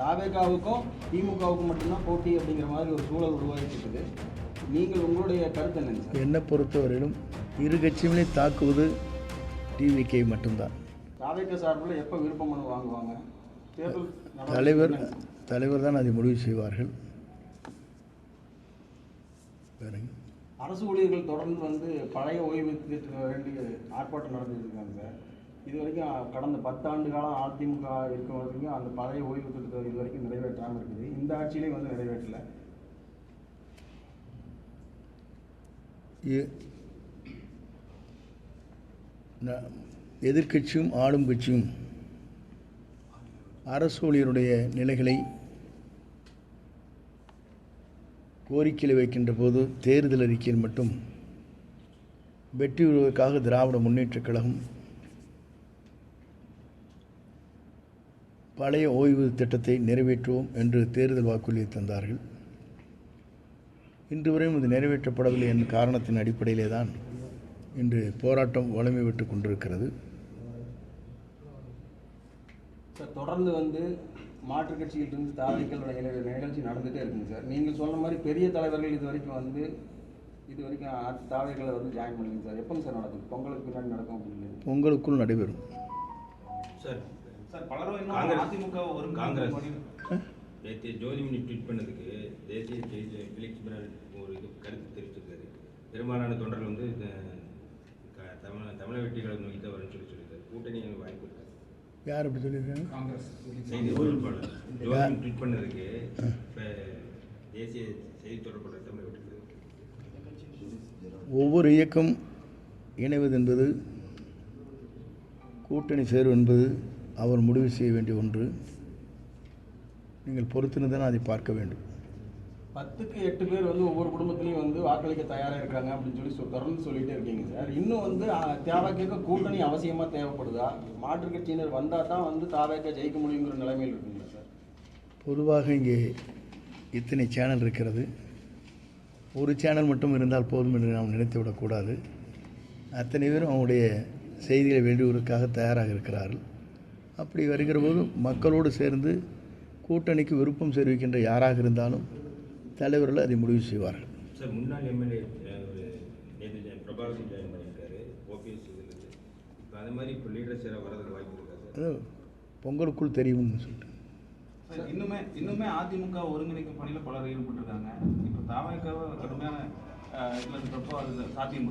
தாவேகாவுக்கும் திமுகவுக்கும் மட்டும்தான் போட்டி அப்படிங்கிற மாதிரி ஒரு சூழல் உருவாகிட்டு இருக்குது. நீங்கள் உங்களுடைய கருத்து சார்? என்னை பொறுத்தவரையிலும் இரு கட்சியுமே தாக்குவது டிவிகே மட்டும்தான். தாவேகா சார்பில் எப்போ விருப்ப மனு வாங்குவாங்க? தலைவர்? தலைவர் தான் அதை முடிவு செய்வார்கள். வேறங்க அரசு ஊழியர்கள் தொடர்ந்து வந்து பழைய ஓய்வூதியத்துக்கு வேண்டி ஆர்ப்பாட்டம் நடந்துட்டு இருக்காங்க சார். இது வரைக்கும் கடந்த பத்தாண்டு காலம் அதிமுக இருக்கும் வரைக்கும் அந்த பழைய ஓய்வு திட்டத்தை இது வரைக்கும் நிறைவேற்றாமல் இருக்குது. இந்த ஆட்சியிலையும் வந்து நிறைவேற்றல. எதிர்கட்சியும் எதிர்க்கட்சியும் ஆளும் கட்சியும் அரசு ஊழியருடைய நிலைகளை கோரிக்கையில் வைக்கின்ற போது தேர்தல் அறிக்கையில் மட்டும் வெற்றி பெறுவதற்காக திராவிட முன்னேற்றக் கழகம் பழைய ஓய்வு திட்டத்தை நிறைவேற்றுவோம் என்று தேர்தல் வாக்குறுதியை தந்தார்கள். இன்று வரையும் இது நிறைவேற்றப்படவில்லை என்ற காரணத்தின் அடிப்படையிலே தான் இன்று போராட்டம் வலிமை விட்டு கொண்டிருக்கிறது. சார் தொடர்ந்து வந்து மாற்றுக் கட்சியிலிருந்து தாவைக்களுடைய நிகழ்ச்சி நடந்துகிட்டே இருக்குங்க சார். நீங்கள் சொன்ன மாதிரி பெரிய தலைவர்கள் இது வரைக்கும் வந்து இது வரைக்கும் தாவைக்களை வந்து ஜாயின் பண்ணுங்க சார். எப்போங்க சார் நடக்கும்? பொங்கலுக்கு பின்னாடி நடக்கும் அப்படின்னு. பொங்கலுக்குள் நடைபெறும். சார் சார் பலரும் இன்னும் காங்கிரஸ். அதிமுக ஒரு காங்கிரஸ். நேற்று ஜோதிமணி ட்வீட் பண்ணதுக்கு தேசிய பிலிக்ஸ் ஒரு இது கருத்து தெரிவிச்சிருக்காரு. பெரும்பாலான தொண்டர்கள் வந்து தமிழ் தமிழக வெற்றிகளை நோக்கி தான் வரும்னு சொல்லி சொல்லியிருக்காரு. கூட்டணி எனக்கு வாய்ப்பு இருக்காது யார் அப்படி சொல்லியிருக்காங்க? செய்தி தொடர்பாளர் ஜோதிமணி ட்வீட் பண்ணதுக்கு இப்போ தேசிய செய்தி தொடர்பாளர் தமிழக வெற்றி ஒவ்வொரு இயக்கம் இணைவது என்பது கூட்டணி சேர்வு என்பது அவர் முடிவு செய்ய வேண்டிய ஒன்று. நீங்கள் பொறுத்திருந்து தான் அதை பார்க்க வேண்டும். பத்துக்கு எட்டு பேர் வந்து ஒவ்வொரு குடும்பத்திலையும் வந்து வாக்களிக்க தயாராக இருக்காங்க அப்படின்னு சொல்லி தொடர்ந்து சொல்லிட்டே இருக்கீங்க சார். இன்னும் வந்து தேவைக்க கூட்டணி அவசியமாக தேவைப்படுதா? மாற்றுக் கட்சியினர் வந்தால் தான் வந்து தாவேக்க ஜெயிக்க முடியுங்கிற நிலைமையில் இருக்குங்களா சார்? பொதுவாக இங்கே இத்தனை சேனல் இருக்கிறது. ஒரு சேனல் மட்டும் இருந்தால் போதும் என்று நாம் நினைத்து விடக்கூடாது அத்தனை பேரும் அவங்களுடைய செய்திகளை வெளியிடுவதற்காக தயாராக இருக்கிறார்கள். அப்படி வருகிற போது மக்களோடு சேர்ந்து கூட்டணிக்கு விருப்பம் தெரிவிக்கின்ற யாராக இருந்தாலும் தலைவர்கள் அதை முடிவு செய்வார்கள். பொங்கலுக்குள் தெரியும்னு சொல்லிட்டு. இன்னுமே இன்னுமே அதிமுக ஒருங்கிணைக்கும் பணியில பலர் ஈடுபட்டிருக்காங்க. இப்போ தாவேக்காவை கடுமையான அஹ், இதுல இருக்கிறப்போ அது சாத்தியம்?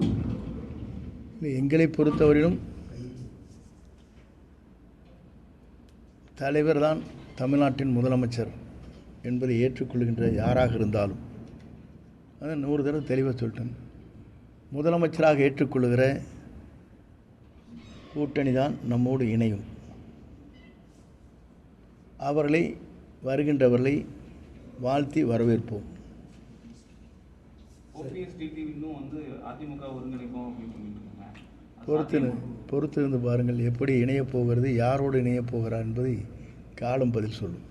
இல்லை, எங்களை பொறுத்தவரையிலும் தலைவர் தான் தமிழ்நாட்டின் முதலமைச்சர் என்பதை ஏற்றுக்கொள்கின்ற யாராக இருந்தாலும் அதை நூறு தடவை தெளிவாக சொல்லிட்டேன். முதலமைச்சராக ஏற்றுக்கொள்கிற கூட்டணி தான் நம்மோடு இணையும். அவர்களை வருகின்றவர்களை வாழ்த்தி வரவேற்போம். ஓபிஎஸ் டிடி இன்னும் வந்து அதிமுக ஒருங்கிணைப்போம் அப்படின்னு சொல்லிட்டு. பொறுத்து சாத்தியமா? பொறுத்திருந்து பாருங்கள் எப்படி இணையப் போகிறது யாரோடு இணையப் போகிறார் என்பதை காலம் பதில் சொல்லும்.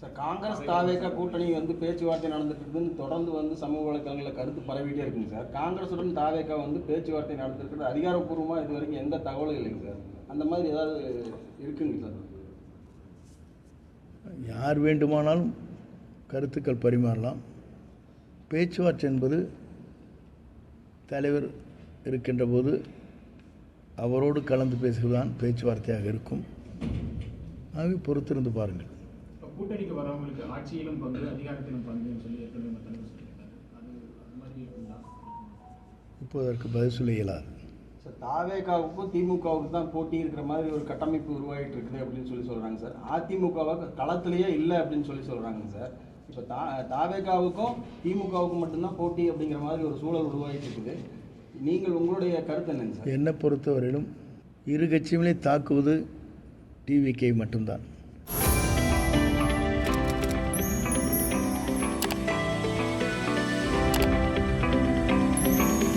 சார் காங்கிரஸ் தாவேக்கா கூட்டணி வந்து பேச்சுவார்த்தை நடந்துட்டு இருக்குன்னு தொடர்ந்து வந்து சமூக வலைத்தளங்களில் கருத்து பரவிட்டே இருக்குங்க சார். காங்கிரஸுடன் தாவேக்கா வந்து பேச்சுவார்த்தை நடந்திருக்கிறது அதிகாரப்பூர்வமாக இது வரைக்கும் எந்த தகவலும் இல்லைங்க சார். அந்த மாதிரி ஏதாவது இருக்குங்க சார்? யார் வேண்டுமானாலும் கருத்துக்கள் பரிமாறலாம். பேச்சுவார்த்தை என்பது தலைவர் இருக்கின்ற போது அவரோடு கலந்து பேசுவதுதான் பேச்சுவார்த்தையாக இருக்கும். ஆகவே பொறுத்திருந்து பாருங்கள். இப்போ கூட்டணிக்கு வரவங்களுக்கு ஆட்சியிலும் பங்கு அதிகாரத்திலும் பங்குன்னு சொல்லி ஏற்கனவே இப்போ அதற்கு பதில் சொல்ல இயலாது. சார் தாவேகாவுக்கும் திமுகவுக்கும் தான் போட்டி இருக்கிற மாதிரி ஒரு கட்டமைப்பு உருவாகிட்டு இருக்குது அப்படின்னு சொல்லி சொல்கிறாங்க சார். அதிமுகவை களத்திலேயே இல்லை அப்படின்னு சொல்லி சொல்கிறாங்க சார். இப்போ தா தாவேகாவுக்கும் திமுகவுக்கும் மட்டும்தான் போட்டி அப்படிங்கிற மாதிரி ஒரு சூழல் உருவாகிட்டு இருக்குது. நீங்கள் உங்களுடைய கருத்து என்னங்க சார்? என்னை பொறுத்தவரையிலும் இரு கட்சிகளையும் தாக்குவது டிவிகே மட்டும்தான்.